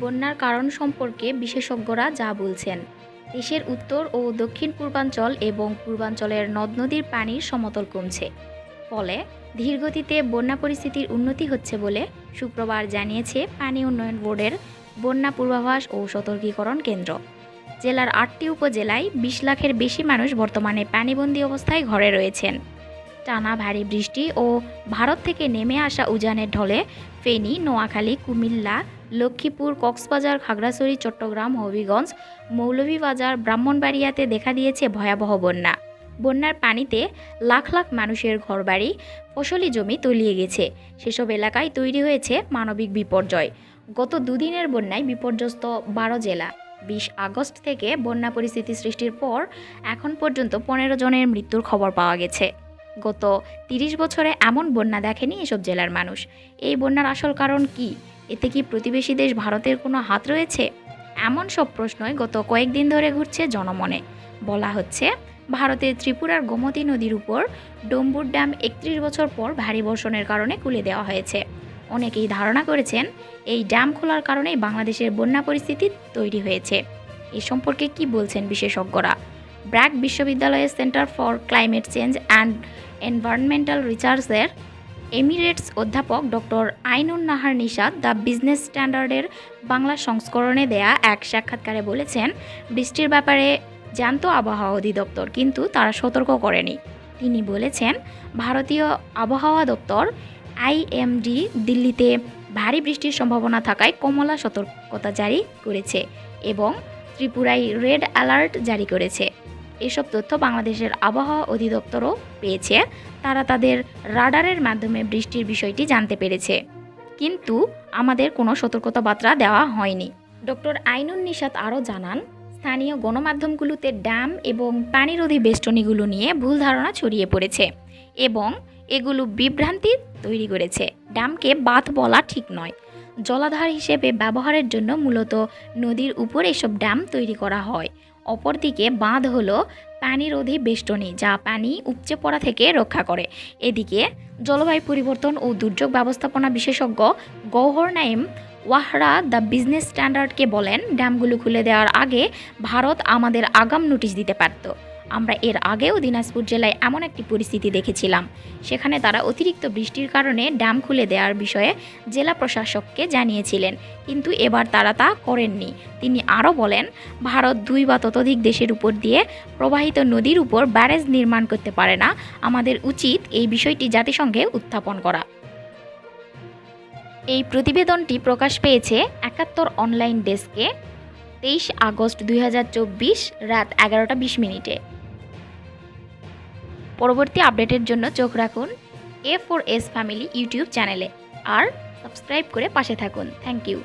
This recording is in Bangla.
বন্যার কারণ সম্পর্কে বিশেষজ্ঞরা যা বলছেন। দেশের উত্তর ও দক্ষিণ পূর্বাঞ্চল এবং পূর্বাঞ্চলের নদ নদীর পানির সমতল কমছে। ফলে ধীরগতিতে বন্যা পরিস্থিতির উন্নতি হচ্ছে বলে শুক্রবার জানিয়েছে পানি উন্নয়ন বোর্ডের বন্যা পূর্বাভাস ও সতর্কীকরণ কেন্দ্র। জেলার আটটি উপজেলায় বিশ লাখের বেশি মানুষ বর্তমানে পানিবন্দী অবস্থায় ঘরে রয়েছেন। টানা ভারী বৃষ্টি ও ভারত থেকে নেমে আসা উজানের ঢলে ফেনী, নোয়াখালী, কুমিল্লা লক্ষ্মীপুর, কক্সবাজার, খাগড়াছড়ি, চট্টগ্রাম, হবিগঞ্জ, মৌলভীবাজার, ব্রাহ্মণবাড়িয়াতে দেখা দিয়েছে ভয়াবহ বন্যা। বন্যার পানিতে লাখ লাখ মানুষের ঘরবাড়ি, ফসলি জমি তলিয়ে গেছে। সেসব এলাকায় তৈরি হয়েছে মানবিক বিপর্যয়। গত দুদিনের বন্যায় বিপর্যস্ত বারো জেলা। বিশ আগস্ট থেকে বন্যা পরিস্থিতি সৃষ্টির পর এখন পর্যন্ত পনেরো জনের মৃত্যুর খবর পাওয়া গেছে। গত তিরিশ বছরে এমন বন্যা দেখেনি এসব জেলার মানুষ। এই বন্যার আসল কারণ কি? এতে কি প্রতিবেশী দেশ ভারতের কোনো হাত রয়েছে? এমন সব প্রশ্নই গত কয়েকদিন ধরে ঘুরছে জনমনে। বলা হচ্ছে, ভারতের ত্রিপুরার গোমতী নদীর উপর ডম্বুর ড্যাম একত্রিশ বছর পর ভারী বর্ষণের কারণে খুলে দেওয়া হয়েছে। অনেকেই ধারণা করেছেন, এই ড্যাম খোলার কারণেই বাংলাদেশের বন্যা পরিস্থিতি তৈরি হয়েছে। এ সম্পর্কে কি বলছেন বিশেষজ্ঞরা? ব্র্যাক বিশ্ববিদ্যালয়ের centre for climate change and environmental রিসার্চের এমিরেটস অধ্যাপক doctor Ainun Nahar Nishad the business স্ট্যান্ডার্ডের Bangla সংস্করণে দেয়া এক সাক্ষাৎকারে বলেছেন, বৃষ্টির ব্যাপারে জানতো আবহাওয়া অধিদপ্তর, কিন্তু তারা সতর্ক করেনি। তিনি বলেছেন, ভারতীয় আবহাওয়া দপ্তর আইএমডি দিল্লিতে ভারী বৃষ্টির সম্ভাবনা থাকায় কমলা সতর্কতা জারি করেছে এবং ত্রিপুরায় রেড অ্যালার্ট জারি করেছে। এসব তথ্য বাংলাদেশের আবহাওয়া অধিদপ্তরও পেয়েছে। তারা তাদের রাডারের মাধ্যমে বৃষ্টির বিষয়টি জানতে পেরেছে। কিন্তু আমাদের কোনো সতর্কতা বার্তা দেওয়া হয়নি। ডক্টর আইনুন নিশাত আরও জানান, স্থানীয় গণমাধ্যমগুলোতে ড্যাম এবং পানিরোধী বেষ্টনীগুলো নিয়ে ভুল ধারণা ছড়িয়ে পড়েছে এবং এগুলো বিভ্রান্তি তৈরি করেছে। ড্যামকে বাঁধ বলা ঠিক নয়। জলাধার হিসেবে ব্যবহারের জন্য মূলত নদীর উপর এসব ড্যাম তৈরি করা হয়। অপরদিকে বাঁধ হলো পানিরোধী বেষ্টনী যা পানি উপচে পড়া থেকে রক্ষা করে। এদিকে জলবায়ু পরিবর্তন ও দুর্যোগ ব্যবস্থাপনা বিশেষজ্ঞ গৌহর নাইম ওয়াহরা দ্য বিজনেস স্ট্যান্ডার্ডকে বলেন, ড্যামগুলো খুলে দেওয়ার আগে ভারত আমাদের আগাম নোটিশ দিতে পারত। আমরা এর আগেও দিনাজপুর জেলায় এমন একটি পরিস্থিতি দেখেছিলাম। সেখানে তারা অতিরিক্ত বৃষ্টির কারণে ড্যাম খুলে দেওয়ার বিষয়ে জেলা প্রশাসককে জানিয়েছিলেন। কিন্তু এবার তারা তা করেননি। তিনি আরও বলেন, ভারত দুই বা ততোধিক দেশের উপর দিয়ে প্রবাহিত নদীর উপর ব্যারেজ নির্মাণ করতে পারে না। আমাদের উচিত এই বিষয়টি জাতিসংঘে উত্থাপন করা। এই প্রতিবেদনটি প্রকাশ পেয়েছে একাত্তর অনলাইন ডেস্কে, তেইশ আগস্ট দুই হাজার চব্বিশ রাত এগারোটা বিশ মিনিটে। পরবর্তী আপডেটের জন্য চোখ রাখুন A four S family YouTube চ্যানেলে আর সাবস্ক্রাইব করে পাশে থাকুন। Thank you